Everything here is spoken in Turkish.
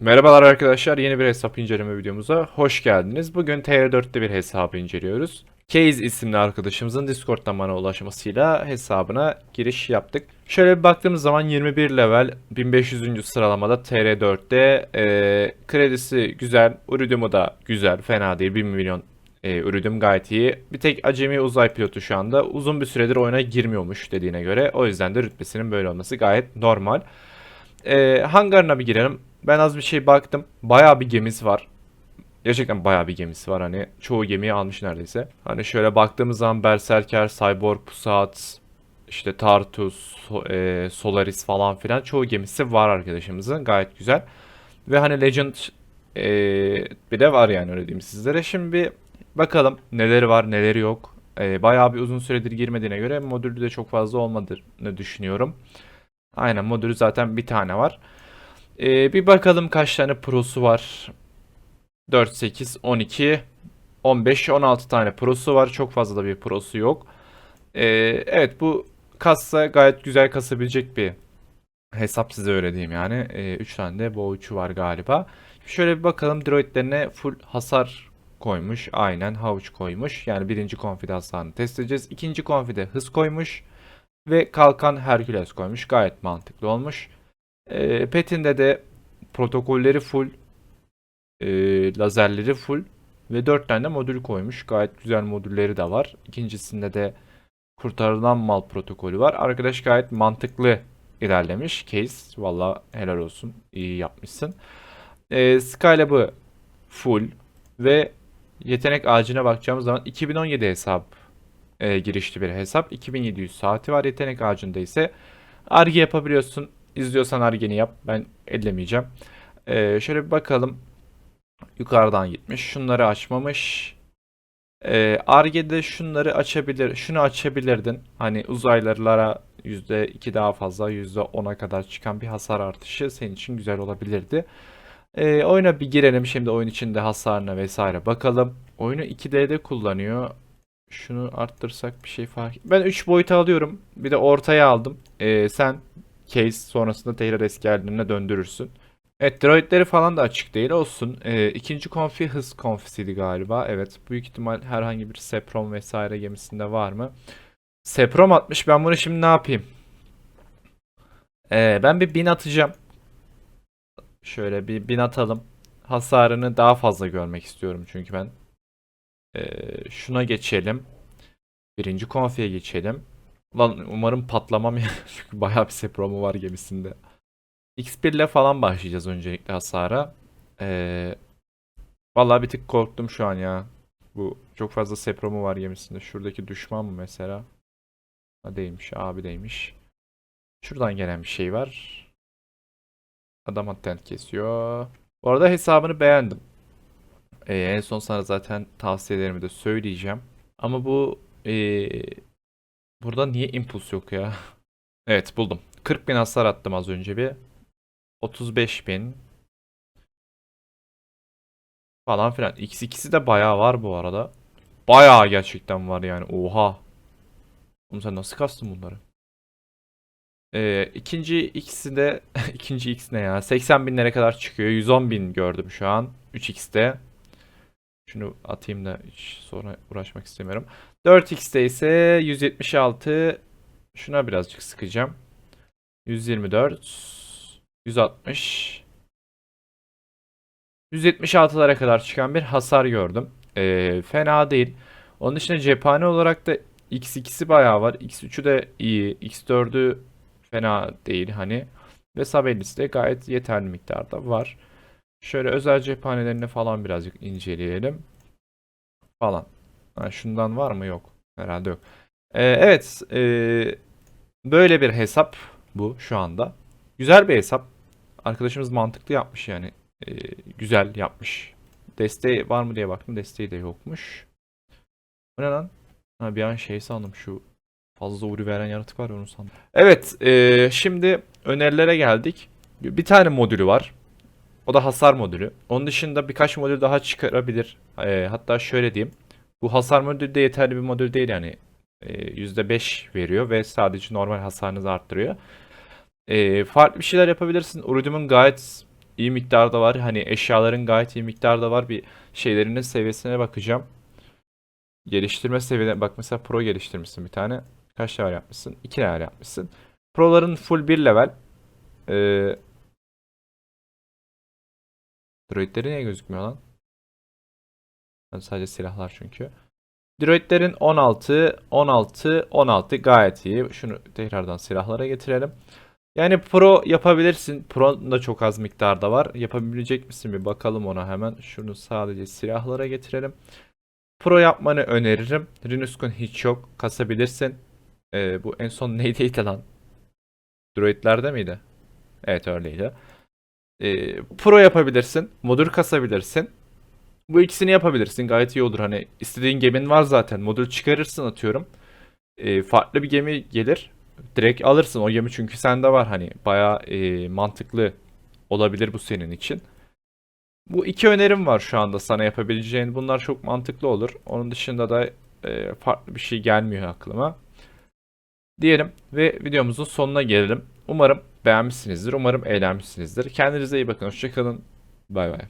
Merhabalar arkadaşlar, yeni bir hesap inceleme videomuza hoş geldiniz. Bugün TR4'te bir hesabı inceliyoruz. Case isimli arkadaşımızın Discord'dan bana ulaşmasıyla hesabına giriş yaptık. Şöyle bir baktığımız zaman 21 level 1500. sıralamada TR4'te e, kredisi güzel, Uridium'u da güzel, fena değil 1 milyon e, Uridium gayet iyi. Bir tek acemi uzay pilotu şu anda uzun bir süredir oyuna girmiyormuş dediğine göre. O yüzden de rütbesinin böyle olması gayet normal. E, hangarına bir girelim. Ben az bir şey baktım. Bayağı bir gemisi var. Gerçekten bayağı bir gemisi var. Hani çoğu gemiyi almış neredeyse. Hani şöyle baktığımız zaman Berserker, Cyborg, Pusat, işte Tartus, e, Solaris falan filan çoğu gemisi var arkadaşımızın. Gayet güzel. Ve hani Legend e, bir de var yani öyle diyeyim sizlere. Şimdi bakalım neleri var neleri yok. E, bayağı bir uzun süredir girmediğine göre modülü de çok fazla olmadığını düşünüyorum. Aynen modülü zaten bir tane var. Ee, bir bakalım kaç tane prosu var. 4, 8, 12, 15, 16 tane prosu var. Çok fazla da bir prosu yok. Ee, evet bu kassa gayet güzel kasabilecek bir hesap size öyle diyeyim yani. 3 tane de boğucu var galiba. Şöyle bir bakalım droidlerine full hasar koymuş. Aynen havuç koymuş. Yani birinci konfide hasarını test edeceğiz. İkinci konfide hız koymuş. Ve kalkan Hercules koymuş. Gayet mantıklı olmuş. E, Pet'inde de protokolleri full, e, lazerleri full ve 4 tane de modül koymuş. Gayet güzel modülleri de var. İkincisinde de kurtarılan mal protokolü var. Arkadaş gayet mantıklı ilerlemiş. Case valla helal olsun. İyi yapmışsın. E, Skylab'ı full ve yetenek ağacına bakacağımız zaman 2017 hesap e, girişli bir hesap. 2700 saati var yetenek ağacında ise. Arge yapabiliyorsun. İzliyorsan Arge'ni yap. Ben ellemeyeceğim. Ee, şöyle bir bakalım. Yukarıdan gitmiş. Şunları açmamış. Ee, Arge'de şunları açabilir. Şunu açabilirdin. Hani uzaylılara %2 daha fazla %10'a kadar çıkan bir hasar artışı senin için güzel olabilirdi. Ee, oyuna bir girelim. Şimdi oyun içinde hasarına vesaire bakalım. Oyunu 2D'de kullanıyor. Şunu arttırsak bir şey fark... Ben 3 boyut alıyorum. Bir de ortaya aldım. Ee, sen case sonrasında tekrar eski haline döndürürsün. Evet droidleri falan da açık değil olsun. Ee, ikinci konfi hız konfisiydi galiba. Evet büyük ihtimal herhangi bir Seprom vesaire gemisinde var mı? Seprom atmış ben bunu şimdi ne yapayım? Ee, ben bir bin atacağım. Şöyle bir bin atalım. Hasarını daha fazla görmek istiyorum çünkü ben. Ee, şuna geçelim. Birinci konfiye geçelim. Lan umarım patlamam ya. Çünkü bayağı bir sepromu var gemisinde. X1 ile falan başlayacağız öncelikle hasara. Ee, vallahi bir tık korktum şu an ya. Bu çok fazla sepromu var gemisinde. Şuradaki düşman mı mesela? Ha değilmiş, abi değilmiş. Şuradan gelen bir şey var. Adam anten kesiyor. Bu arada hesabını beğendim. Ee, en son sana zaten tavsiyelerimi de söyleyeceğim. Ama bu ee, Burada niye impuls yok ya? Evet buldum. 40 bin hasar attım az önce bir. 35 bin. Falan filan. X2'si de bayağı var bu arada. Bayağı gerçekten var yani. Oha. Oğlum sen nasıl kastın bunları? Ee, ikinci X'i de ikinci X ne ya? 80 binlere kadar çıkıyor. 110 bin gördüm şu an. 3X'te. Şunu atayım da hiç sonra uğraşmak istemiyorum. 4x'te ise 176 şuna birazcık sıkacağım. 124 160 176'lara kadar çıkan bir hasar gördüm. Ee, fena değil. Onun dışında cephane olarak da x2'si bayağı var. x3'ü de iyi. x4'ü fena değil hani. Ve Sabellis de gayet yeterli miktarda var. Şöyle özel cephanelerini falan birazcık inceleyelim. Falan. Ha, şundan var mı? Yok. Herhalde yok. Ee, evet. ee, böyle bir hesap bu şu anda. Güzel bir hesap. Arkadaşımız mantıklı yapmış yani. Ee, güzel yapmış. Desteği var mı diye baktım. Desteği de yokmuş. Bu ne lan? Ha, bir an şey sandım şu fazla uri veren yaratık var ya onu sandım. Evet. ee, şimdi önerilere geldik. Bir tane modülü var. O da hasar modülü. Onun dışında birkaç modül daha çıkarabilir. Ee, hatta şöyle diyeyim. Bu hasar modülü de yeterli bir modül değil yani. E, %5 veriyor ve sadece normal hasarınızı arttırıyor. E, farklı bir şeyler yapabilirsin. Uridium'un gayet iyi miktarda var. Hani eşyaların gayet iyi miktarda var. Bir şeylerinin seviyesine bakacağım. Geliştirme seviyene bak mesela pro geliştirmişsin bir tane. Kaç level yapmışsın? 2 level yapmışsın. Proların full 1 level. Ee, droidleri niye gözükmüyor lan? Ben sadece silahlar çünkü. Droidlerin 16, 16, 16 gayet iyi. Şunu tekrardan silahlara getirelim. Yani pro yapabilirsin. Pro da çok az miktarda var. Yapabilecek misin bir bakalım ona hemen. Şunu sadece silahlara getirelim. Pro yapmanı öneririm. Rinuskun hiç yok. Kasabilirsin. Ee, bu en son neydiydi lan? Droidlerde miydi? Evet öyleydi. Ee, pro yapabilirsin. Modül kasabilirsin. Bu ikisini yapabilirsin. Gayet iyi olur. Hani istediğin gemin var zaten. Modül çıkarırsın atıyorum. Ee, farklı bir gemi gelir. Direkt alırsın o gemi çünkü sende var. Hani bayağı e, mantıklı olabilir bu senin için. Bu iki önerim var şu anda sana yapabileceğin. Bunlar çok mantıklı olur. Onun dışında da e, farklı bir şey gelmiyor aklıma. Diyelim ve videomuzun sonuna gelelim. Umarım beğenmişsinizdir. Umarım eğlenmişsinizdir. Kendinize iyi bakın. Hoşçakalın. Bay bay.